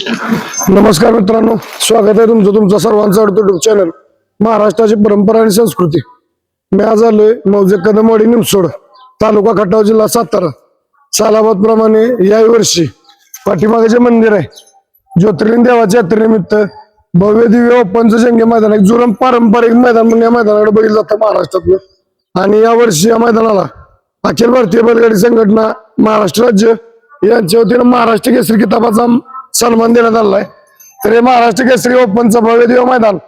नमस्कार मित्रांनो स्वागत आहे तुमचं तुमचा सर्वांचा युट्यूब चॅनल महाराष्ट्राची परंपरा आणि संस्कृती. मी आज आलोय मौजे कदमवाडी निमसोड तालुका खटाव जिल्हा सातारा. सालाबाद प्रमाणे याही वर्षी पाठीमागे जे मंदिर आहे ज्योतिर्लिंग देवाच्या यात्रेनिमित्त भव्य दिव्य ओपनचं जंगे मैदान एक जुरम पारंपरिक मैदान म्हणून या मैदानाकडे बघितलं जातं महाराष्ट्रातलं. आणि या वर्षी या मैदानाला अखिल भारतीय बैलगाडी संघटना महाराष्ट्र राज्य यांच्या वतीनं महाराष्ट्र केसरी किताबाचा सन्मान देण्यात आलाय. आहे तर हे महाराष्ट्र केसरी ओपनचं भव्य देव मैदान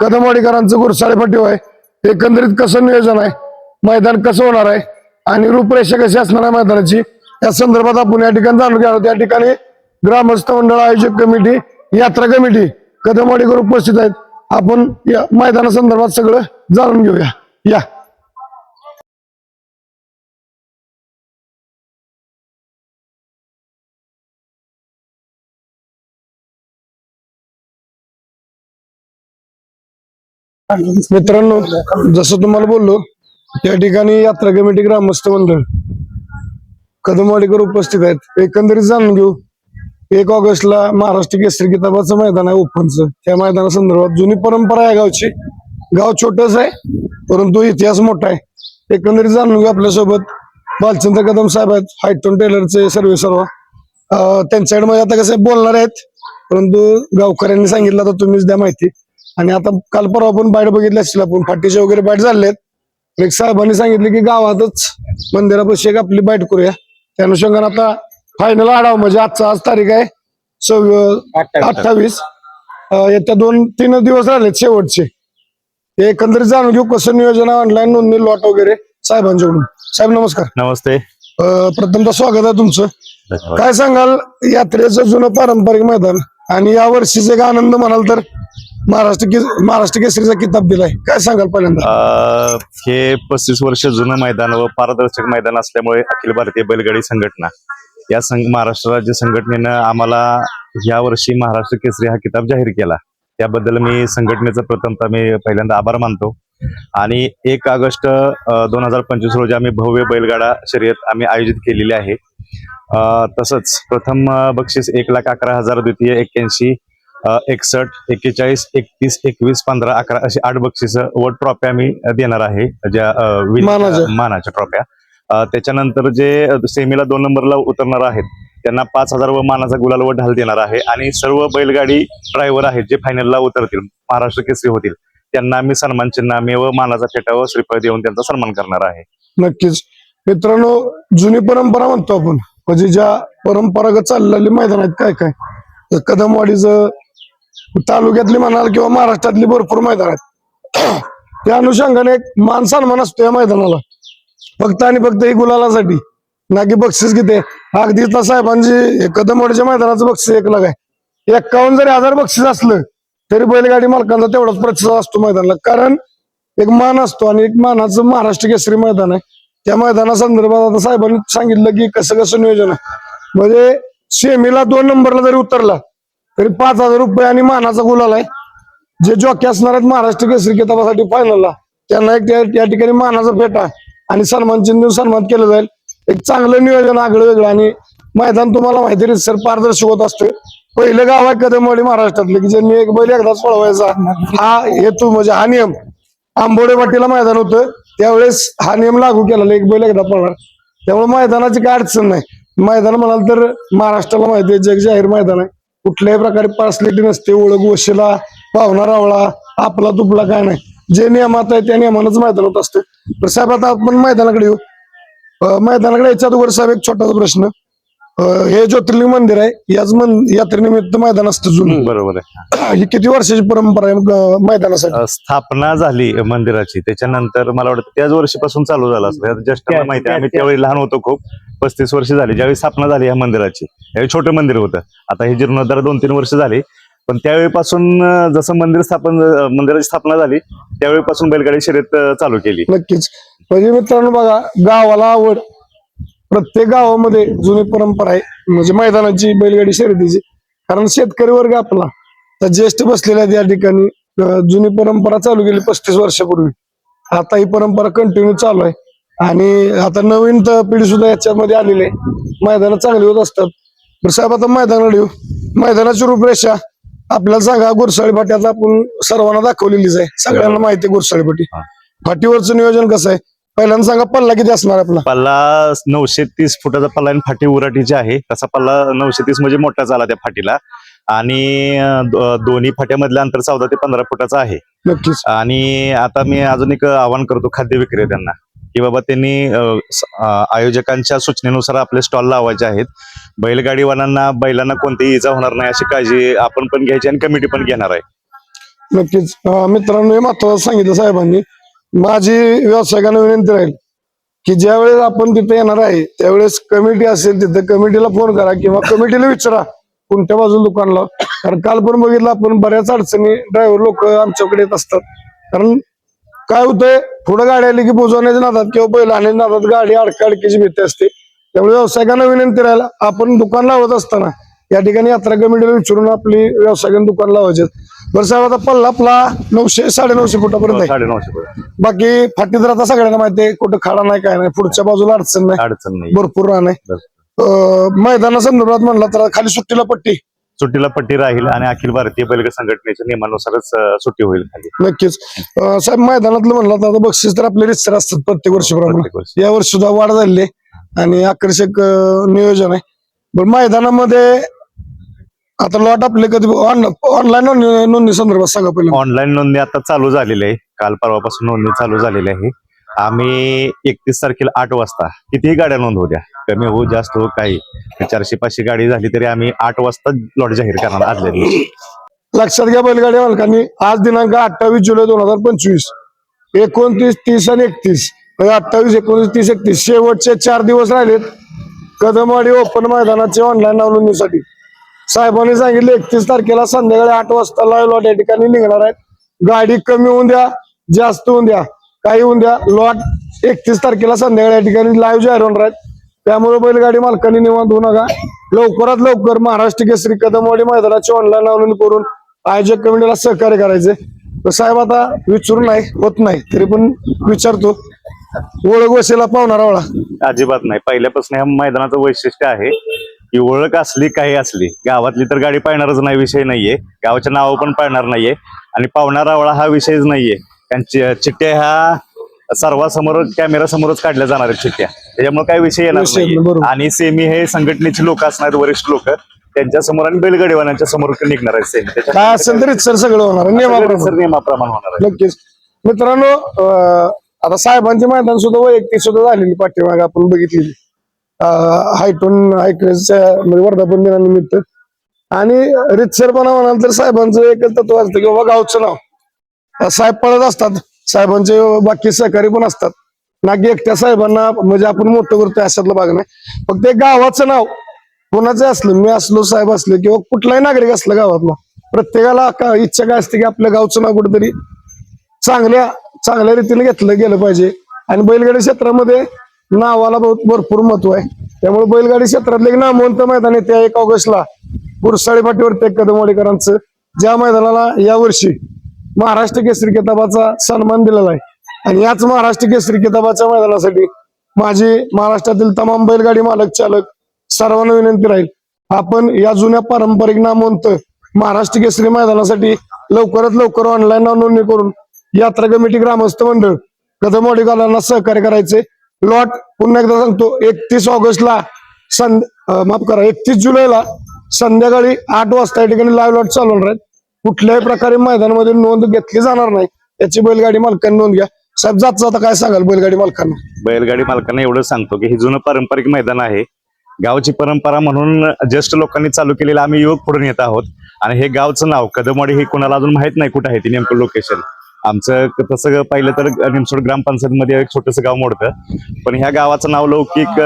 कदमवाडीकरांचं गुरसाळे पाटीव आहे. एकंदरीत कसं नियोजन आहे? मैदान कसं होणार आहे? आणि रूपरेषा कशी असणार आहे मैदानाची? या संदर्भात आपण या ठिकाणी जाणून घ्यावं त्या ठिकाणी ग्रामस्थ मंडळ आयोजक कमिटी यात्रा कमिटी कदमवाडीकर उपस्थित आहेत. आपण या मैदानासंदर्भात सगळं जाणून घेऊया. या. मित्रांनो जसं तुम्हाला बोललो या ठिकाणी यात्रा कमिटी ग्रामस्थ मंडळ कदमवाडीकर उपस्थित आहेत. एकंदरीत जाणून घेऊ एक ऑगस्टला महाराष्ट्र केसरी किताबाचं मैदान आहे ओपनचं. त्या मैदाना संदर्भात जुनी परंपरा आहे गावची. गाव छोटच आहे परंतु इतिहास मोठा आहे. एकंदरीत जाणून घेऊ आपल्यासोबत. बालचंद्र कदम साहेब आहेत हायटोन टेलरचे सर्वे सर्व. त्यांच्याकडे म्हणजे आता कसं बोलणार आहेत परंतु गावकऱ्यांनी सांगितलं तर तुम्हीच द्या माहिती. आणि आता काल परवा आपण बाईट बघितली असतील आपण फाटीचे वगैरे बाईट झालेत एक साहेबांनी सांगितले की गावातच मंदिरापाशी एक आपली बाईट करूया. त्या अनुषंगाने आता फायनल आढावा म्हणजे आजचा आज तारीख आहे सव्व अठ्ठावीस. येत्या दोन तीन दिवस राहिलेत शेवटचे. हे एकंदरीत जाणून घेऊ कसं नियोजन ऑनलाईन नोंदणी लॉट वगैरे साहेबांच्याकडून. साहेब नमस्कार. नमस्ते. प्रथमतः स्वागत आहे तुमचं. काय सांगाल यात्रेचं जुनं पारंपरिक मैदान आणि या वर्षीचा एक आनंद म्हणाल तर? महाराष्ट्र के- महाराष्ट्र केसरीचा किताब दिलाय. काय सांगाल पहिल्यांदा? हे पस्तीस वर्ष जुनं मैदान व पारदर्शक मैदान असल्यामुळे अखिल भारतीय बैलगाडी संघटना या संघ महाराष्ट्र राज्य संघटनेनं आम्हाला या वर्षी महाराष्ट्र केसरी हा किताब जाहीर केला. त्याबद्दल मी संघटनेचं प्रथमतः मी पहिल्यांदा आभार मानतो. आणि एक ऑगस्ट दोन हजार पंचवीस रोजी आम्ही भव्य बैलगाडा शर्यत आम्ही आयोजित केलेली आहे. तसंच प्रथम बक्षीस एक लाख अकरा हजार द्वितीय एक्क्याऐंशी एकसष्ट एक्केचाळीस एकतीस एकवीस पंधरा अकरा अशी आठ बक्षीस व ट्रॉफ्या आम्ही देणार आहे ज्या मानाच्या. मानाच्या ट्रॉफ्या. त्याच्यानंतर जे सेमीला दोन नंबरला उतरणार आहेत त्यांना पाच हजार व मानाचा गुलाल व ढाल देणार आहे. आणि सर्व बैलगाडी ड्रायव्हर आहेत जे फायनलला उतरतील महाराष्ट्र केसरी होतील त्यांना आम्ही सन्मान चिन्ह व मानाचा फेटा व श्रीफळ देऊन त्यांचा सन्मान करणार आहे. नक्कीच. मित्रांनो जुनी परंपरा म्हणतो आपण म्हणजे ज्या परंपरागत चाललेली मैदान आहेत काय काय? कदमवाडीचं तालुक्यातली म्हणाल किंवा महाराष्ट्रातली भरपूर मैदान आहेत. त्या अनुषंगाने एक मान सन्मान असतो या मैदानाला. फक्त आणि फक्त ही गुलालासाठी. ना की बक्षीस किती आहे. अगदी त्या साहेबांची कदमवाडीच्या मैदानाचं बक्षीस एक लाख आहे. एक्कावन्न जरी हजार बक्षीस असलं तरी बैलगाडी मालकांचा तेवढाच प्रतिसाद असतो मैदानाला. कारण एक मान असतो आणि एक मानाचं महाराष्ट्र केसरी मैदान आहे. त्या मैदानासंदर्भात आता साहेबांनी सांगितलं की कसं कसं नियोजन आहे. म्हणजे सेमीला दोन नंबरला जरी उतरला तरी पाच हजार रुपये आणि मानाचा गुलाल आहे. जे जॉकी असणार आहेत महाराष्ट्र केसरी किताबासाठी फायनलला त्यांना एक त्या त्या ठिकाणी मानाचा फेटा आणि सन्मान चिन्ह सन्मान केलं जाईल. एक चांगलं नियोजन आगळं वेगळं आणि मैदान तुम्हाला माहिती आहे सर पारदर्शक होत असतोय. पहिलं गाव आहे कदमवाडी महाराष्ट्रातलं की ज्यांनी एक बैल एकदाच पळवायचा. हा हेतू म्हणजे हा नियम. आंबोडे वाटीला मैदान होतं त्यावेळेस हा नियम लागू केलेला एक बैल एकदा पळणार. त्यामुळे मैदानाची काय अडचण नाही. मैदान म्हणाल तर महाराष्ट्राला माहिती आहे जग जाहीर मैदान आहे. कुठल्याही प्रकारे पर्सनॅलिटी नसते ओळख वशिला पाहुणा रावळा आपला तुपला काय नाही. जे नियमात आहे त्या नियमानच मैदान होत असते. तर साहेब आता आपण मैदानाकडे येऊ. मैदानाकडे याच्या अगोदर साहेब एक छोटासा प्रश्न. हे ज्योतिर्लिंग मंदिर आहे याच मन यात्रेनिमित्त मैदान असतं जुनं. बरोबर आहे. ही किती वर्षाची परंपरा आहे मैदानासाठी? स्थापना झाली मंदिराची. त्याच्यानंतर मला वाटतं त्याच वर्षीपासून चालू झाला असं जस्ट मला माहिती आहे. आम्ही त्यावेळी लहान होतो खूप. पस्तीस वर्ष झाली ज्यावेळी स्थापना झाली या मंदिराची. त्यावेळी छोटं मंदिर होतं. आता हे जीर्णोद्धार दोन तीन वर्ष झाली पण त्यावेळीपासून जसं मंदिर स्थापन मंदिराची स्थापना झाली त्यावेळीपासून बैलगाडी शर्यत चालू केली. नक्कीच. म्हणजे मित्रांनो बघा गावाला आवड. प्रत्येक गावामध्ये जुनी परंपरा आहे. म्हणजे मैदानाची बैलगाडी शर्यतीची. कारण शेतकरी वर्ग आपला. तर ज्येष्ठ बसलेला या ठिकाणी. जुनी परंपरा चालू केली पस्तीस वर्षापूर्वी. आता ही परंपरा कंटिन्यू चालू आहे. आणि आता नवीन पिढी सुद्धा याच्यामध्ये आलेली आहे. मैदान चांगली होत असतात. साहेब आता मैदानाकडे येऊ. मैदानाची रूपरेषा आपल्याला सांगा. गुरसाळी फाट्यात आपण सर्वांना दाखवलेलीच आहे. सगळ्यांना माहिती आहे गुरसाळी फाटी. फाटीवरचं नियोजन कसं आहे? पहिल्यांदा सांगा पल्ला किती असणार आपला? पल्ला नऊशे तीस फुटाचा पल्ला आणि फाटी उराटीची आहे. तसा पल्ला नऊशे तीस म्हणजे मोठा झाला त्या फाटीला. आणि दोन्ही फाट्यामधलं अंतर चौदा ते पंधरा फुटाचं आहे. नक्कीच. आणि आता मी अजून एक आवाहन करतो खाद्य विक्रेत्यांना. की बाबा त्यांनी आयोजकांच्या सूचनेनुसार आपले स्टॉल लावायचे आहेत. बैलगाडीवाल्यांना बैलांना कोणतीही इजा होणार नाही अशी काळजी आपण पण घ्यायची आणि कमिटी पण घेणार आहे. नक्कीच. मित्रांनो हे महत्वाचं सांगितलं साहेबांनी. माझी व्यावसायिकांना विनंती राहील की ज्यावेळेस आपण तिथे येणार आहे त्यावेळेस कमिटी असेल तिथे कमिटीला फोन करा किंवा कमिटीला विचारा कोणत्या बाजूला दुकानला कारण काल पण बघितलं आपण बऱ्याच अडचणी ड्रायव्हर लोक आमच्याकडे येत असतात. कारण काय होतंय? पुढे गाडी आली की पोचवण्याच्या नादात किंवा बैल आणि नादात गाडी अडकाडकीची भीती असते. त्यामुळे व्यावसायिकांना विनंती राहील आपण दुकान लावत असताना या ठिकाणी यात्रा कमिटीला विचारून आपली व्यावसायिकांनी दुकान लावायचे बरं साहेब आता पल्ला आपला नऊशे साडेनऊशे फुटापर्यंत आहे. साडेनऊशे. बाकी फाटी तर आता सगळ्यांना माहिती आहे कुठं खाडा नाही काय नाही. पुढच्या बाजूला अडचण नाही. अडचण नाही. भरपूर अं, मैदाना संदर्भात म्हणलं तर खाली सुट्टीला पट्टी. सुट्टीला पट्टी राहील आणि अखिल भारतीय बैलगाडी संघटनेच्या नियमानुसारच सुट्टी होईल नक्कीच. साहेब मैदानातलं म्हणलं तर आता बक्षीस तर आपले रितसर असतात प्रत्येक वर्षी. या वर्षी सुद्धा वाढ झालेली आहे आणि आकर्षक नियोजन आहे. पण मैदानामध्ये आता लॉट आपले कधी ऑनलाईन नोंदणी संदर्भात सांगा पहिलं ऑनलाईन नोंदणी आता चालू झालेली आहे. काल परवापासून नोंदणी चालू झालेली आहे. आम्ही एकतीस तारखेला आठ वाजता कितीही गाड्या नोंदवू द्या कमी हो जास्त हो काही चारशे पाचशे गाडी झाली तरी आम्ही आठ वाजता लॉट जाहीर करणार आदल्या दिवशी. लक्षात घ्या बैलगाडी मालकांनी आज दिनांक अठ्ठावीस जुलै दोन हजार पंचवीस. एकोणतीस तीस आणि एकतीस. म्हणजे अठ्ठावीस एकोणतीस तीस एकतीस. शेवटचे चार दिवस राहिलेत. कदमवाडी ओपन मैदानाचे ऑनलाईन नोंदणीसाठी साहेबांनी सांगितले एकतीस तारखेला संध्याकाळी आठ वाजता लाईव्ह लॉट या ठिकाणी निघणार आहेत. गाडी कमी होऊन द्या जास्त होऊन द्या. काही होऊन द्या. लॉट एकतीस तारखेला संध्याकाळी या ठिकाणी लाईव्ह जाहीर होणार आहेत. त्यामुळे बैलगाडी मालकांनी निवांत होऊ नका. लवकरात लवकर महाराष्ट्र केसरी कदमवाडी मैदानाची ऑनलाईन नोंदणी करून आयोजक कमिटीला सहकार्य करायचे तर साहेब आता विचारून नाही होत नाही तरी पण विचारतो. ओळख वसेला पावणारा वळा अजिबात नाही. पहिल्यापासून ह्या मैदानाचं वैशिष्ट्य आहे की ओळख असली काही असली गावातली तर गाडी पाळणारच नाही विषय नाहीये. गावाच्या नावं पण पाळणार नाहीये. आणि पावणारा वळा हा विषयच नाहीये. कारण चिठ्ठ्या ह्या सर्वांसमोर कॅमेरा समोरच काढल्या जाणार आहेत चिठ्ठ्या. त्याच्यामुळे काही विषय येणार विषय नाही, बरोबर. आणि सेमी हे संघटनेचे लोक असणार वरिष्ठ लोक. त्यांच्यासमोर आणि बैलगाडीवाल्यांच्या समोर निघणार आहेत सेमी. काय असेल तरी सर सगळं होणार आहे, नियमाप्रमाणे. नियमाप्रमाणे होणार आहे. नक्कीच. मित्रांनो अं, आता साहेबांचे मैदान सुद्धा वैयक्तिक सुद्धा झालेली पाठीमागे आपण बघितलेली. हायटून ऐकण्याच्या म्हणजे वर्धापन दिनानिमित्त आणि रितसरपणा म्हणाल तर साहेबांचं एकच तत्व असतं की बाबा गावचं नाव. साहेब पळत असतात. साहेबांचे बाकी सहकारी पण असतात. ना एकट्या साहेबांना म्हणजे आपण मोठं करतोय अशातला भाग नाही. फक्त एक गावाचं नाव. कोणाचं असलं मी असलो साहेब असले किंवा कुठलाही नागरिक असला गावातला प्रत्येकाला का- इच्छा काय असते की आपल्या गावचं नाव कुठेतरी चांगल्या चांगल्या रीतीने घेतलं गेलं पाहिजे. आणि बैलगाडी क्षेत्रामध्ये नावाला बहुत- भरपूर महत्त्व आहे. त्यामुळे बैलगाडी क्षेत्रातले एक नामवंत मैदान त्या एक ऑगस्टला. गुरसाळी फाटीवरती एक कदमवाडीकरांचं ज्या मैदानाला यावर्षी महाराष्ट्र केसरी किताबाचा सन्मान दिलेला आहे. आणि याच महाराष्ट्र केसरी किताबाच्या मैदानासाठी माझी महाराष्ट्रातील तमाम बैलगाडी मालक चालक सर्वांना विनंती राहील. आपण या जुन्या पारंपरिक नामवंत महाराष्ट्र केसरी मैदानासाठी लवकरात लवकर ऑनलाईन नोंदणी करून यात्रा कमिटी ग्रामस्थ मंडळ कदमवाडीकरांना सहकार्य करायचे. लॉट पुन्हा एकदा सांगतो एकतीस ऑगस्टला सं माफ करा एकतीस जुलैला संध्याकाळी आठ वाजता या ठिकाणी लाईव्ह लॉट चालवणार आहेत. कुठल्याही प्रकारे मैदानामध्ये नोंद घेतली जाणार नाही. याची बैलगाडी मालकांनी नोंद घ्या. साहेब जात जाता काय सांगाल बैलगाडी मालकांना? बैलगाडी मालकांना एवढं सांगतो की हे जुनं पारंपरिक मैदान आहे. गावची परंपरा म्हणून ज्येष्ठ लोकांनी चालू केलेलं आम्ही युवक पुढून येत आहोत. आणि हे गावचं नाव कदमवाडी हे कोणाला अजून माहीत नाही कुठं आहे ते नेमकं लोकेशन आमचं तसं पाहिलं तर निमसोड ग्रामपंचायत मध्ये एक छोटस गाव मोडतं. पण ह्या गावाचं नाव लौकिक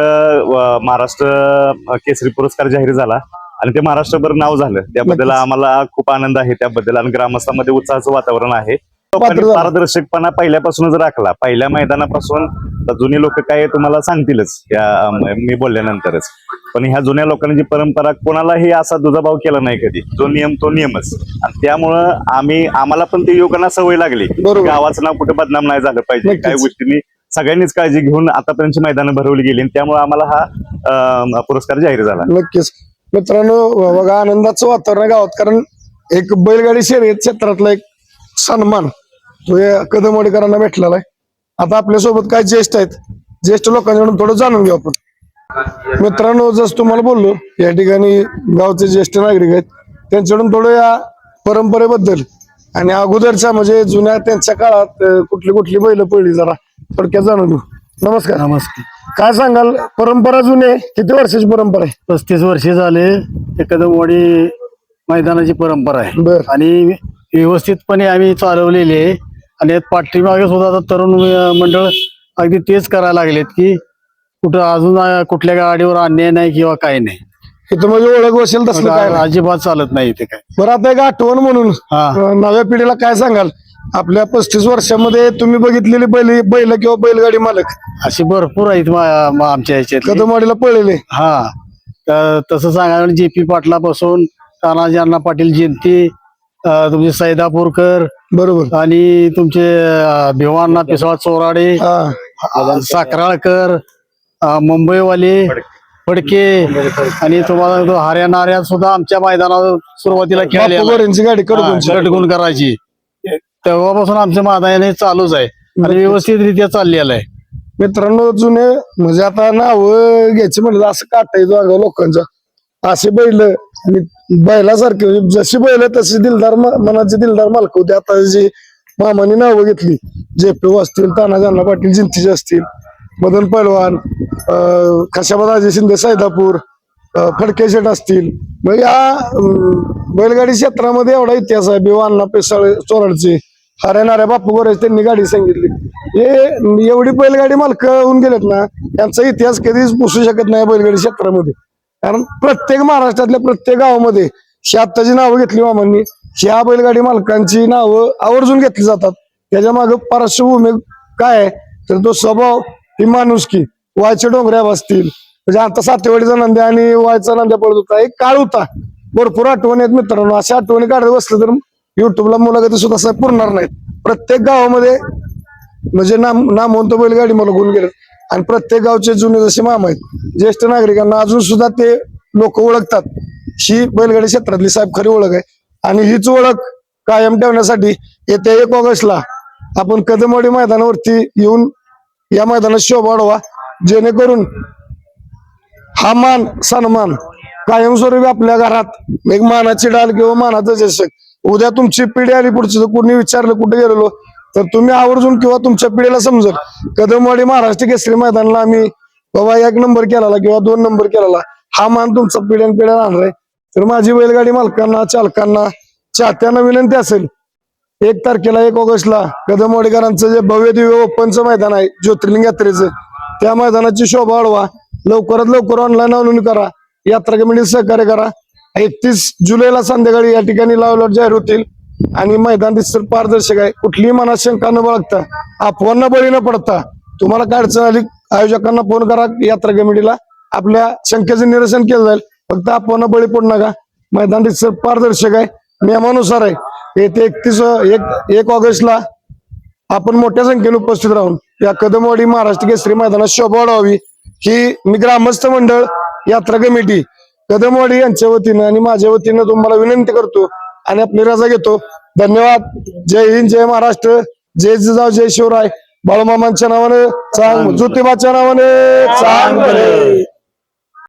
महाराष्ट्र केसरी पुरस्कार जाहीर झाला. आणि ते महाराष्ट्रभर नाव झालं. त्याबद्दल. आम्हाला खूप आनंद आहे त्याबद्दल आणि ग्रामस्थांमध्ये उत्साहाचं वातावरण आहे. लोकांनी. पारदर्शकपणा पहिल्यापासूनच राखला. पहिल्या मैदानापासून जुनी लोक काय तुम्हाला सांगतीलच या मी बोलल्यानंतरच. पण ह्या जुन्या लोकांनी जी परंपरा कोणालाही असा दुजाभाव केला नाही कधी. जो नियम तो नियमच. आणि त्यामुळं आम्ही आम्हाला पण ते युवकांना सवय लागली. गावाचं नाव कुठे बदनाम नाही झालं पाहिजे. काही गोष्टींनी सगळ्यांनीच काळजी घेऊन आतापर्यंतची मैदानं भरवली गेली आणि त्यामुळे आम्हाला हा पुरस्कार जाहीर झाला. नक्कीच. मित्रांनो बघा आनंदाचं वातावरण आहे गावात कारण एक बैलगाडी शर्यत क्षेत्रातला एक सन्मान तो कदमवाडीकरांना भेटलेला आहे. आता आपल्यासोबत काय ज्येष्ठ आहेत? ज्येष्ठ लोकांकडून थोडं जाणून घेऊ आपण. मित्रांनो जसं तुम्हाला बोललो या ठिकाणी गावचे ज्येष्ठ नागरिक आहेत. त्यांच्याकडून थोडं या परंपरेबद्दल आणि अगोदरच्या म्हणजे जुन्या त्यांच्या काळात कुठली कुठली बैल पडली जरा थोडक्यात जाणून घेऊ. नमस्कार. नमस्कार. काय सांगाल? परंपरा जुने किती वर्षाची परंपरा आहे? पस्तीस वर्षे झाले कदमवाडी मैदानाची परंपरा आहे. बर. आणि व्यवस्थितपणे आम्ही चालवलेली आहे. आणि यात पाठीमागे सुद्धा आता तरुण अं, मंडळ अगदी तेच करायला लागलेत की कुठं अजून अं, कुठल्या गाडीवर अन्याय नाही किंवा काही नाही. इथं म्हणजे ओळख बसेल तसलं काय? नाही. अजिबात चालत नाही ते काय. बरं आता एक आठवण म्हणून हा. अं, नव्या पिढीला काय सांगाल? आपल्या पस्तीस वर्षामध्ये तुम्ही बघितलेली बैल बैल किंवा बैलगाडी मालक. अशी भरपूर आहेत मा- मा- आमच्या ह्याच्यात कदमवाडीला पळलेले. हा. तर तसं सांगायला जे पी पाटलापासून तानाजी अण्णा पाटील जयंती अं, तुमचे सैदापूरकर बरोबर. आणि तुमचे अं, भिवाण्णा पिसळा चोराडे हा. अं, साखराळकर अं, मुंबईवाले फडके आणि तुम्हाला तो हरियाणा सुद्धा आमच्या मैदानावर सुरुवातीला बापू गोरेंची गाडी कडगुण करायची. तेव्हापासून आमच्या हे चालूच आहे आणि व्यवस्थित रित्या चाललेलं आहे. मित्रांनो जुने म्हणजे आता नाव घ्यायचे म्हणलं असं काटा येतो अगं लोकांचा. असे बैल आणि बैलासारखे जशी बैल तशी दिलदार मनाचे दिलदार मालक होते. आता जी मामाने नावं घेतली जेपी असतील तानाजांना पाटील जिंतीचे असतील मदन पैलवान अं, खशाबादाजी शिंदे सैदापूर अं, फडके शेठ असतील. मग या बैलगाडी क्षेत्रामध्ये एवढा इतिहास आहे. बिवांना पेसाळ चोराडचे हरणाऱ्या बापू गोरेज त्यांनी गाडी सांगितली. हे एवढी बैलगाडी मालक होऊन गेलेत ना यांचा इतिहास कधीच पुसू शकत नाही बैलगाडी क्षेत्रामध्ये. कारण प्रत्येक महाराष्ट्रातल्या प्रत्येक गावामध्ये ही आत्ताची नावं घेतली मामांनी ह्या बैलगाडी मालकांची नावं आवर्जून घेतली जातात. त्याच्यामागे पार्श्वभूमी काय आहे? तर तो स्वभाव ही माणुसकी वायचे डोंगऱ्या बसतील म्हणजे आता सातेवाडीचा नंद्या आणि वायचा नंद्या पडत होता एक काळ होता. भरपूर आठवणी आहेत मित्रांनो. अशा आठवणी काढत बसलं तर युट्यूबला मुलाखती सुद्धा साहेब पुरणार नाहीत. प्रत्येक गावामध्ये म्हणजे नाम नामवंत बैलगाडी मला गुण गेले आणि प्रत्येक गावचे जुने जसे मामा आहेत ज्येष्ठ नागरिकांना अजून सुद्धा ते लोक ओळखतात. ही बैलगाडी क्षेत्रातली साहेब खरी ओळख आहे. आणि हीच ओळख कायम ठेवण्यासाठी येत्या एक ऑगस्टला आपण कदमवाडी मैदानावरती येऊन या मैदानात शोभा वाढवा. जेणेकरून हा मान सन्मान कायमस्वरूपी आपल्या घरात एक मानाची डाल किंवा मानाचं चषक उद्या तुमची पिढी आली पुढची कुणी विचारलं कुठे गेलेलो तर तुम्ही आवर्जून किंवा तुमच्या पिढीला समजल. कदमवाडी महाराष्ट्र केसरी मैदानाला आम्ही बाबा एक नंबर केला किंवा दोन नंबर केला हा मान तुमचा पिढ्यान पिढ्या राहणार तर माझी बैलगाडी मालकांना चालकांना चाहत्यांना विनंती असेल एक तारखेला एक ऑगस्टला कदमवाडीकरांचं जे भव्य दिव्य ओपनचं मैदान आहे ज्योतिर्लिंग यात्रेचं त्या मैदानाची शोभा वाढवा. लवकरात लवकर ऑनलाईन नोंदणी करा. यात्रा कमिटी सहकार्य करा. एकतीस जुलैला संध्याकाळी या ठिकाणी लावल्यावर जाहीर होतील. आणि मैदान दिसतं पारदर्शक आहे. कुठलीही मनात शंका न बाळगता अफवांना बळी न पडता तुम्हाला काय अडचण आली आयोजकांना फोन करा यात्रा कमिटीला. आपल्या शंकेचं निरसन केलं जाईल. फक्त अफवांना बळी पडू नका. मैदान दिसतं पारदर्शक आहे. नियमानुसार आहे. येथे एकतीस एक एक ऑगस्टला आपण मोठ्या संख्येने उपस्थित राहून या कदमवाडी महाराष्ट्र केसरी मैदानात शोभा वाढवावी ही मी ग्रामस्थ मंडळ यात्रा कमिटी कदमवाडी यांच्या वतीनं आणि माझ्या वतीनं तुम्हाला विनंती करतो आणि आपली रजा घेतो. धन्यवाद. जय हिंद जय महाराष्ट्र. जय जिजाऊ जय शिवराय. बाळूमामांच्या नावाने चांग ज्योतिबाच्या नावाने चांग भले.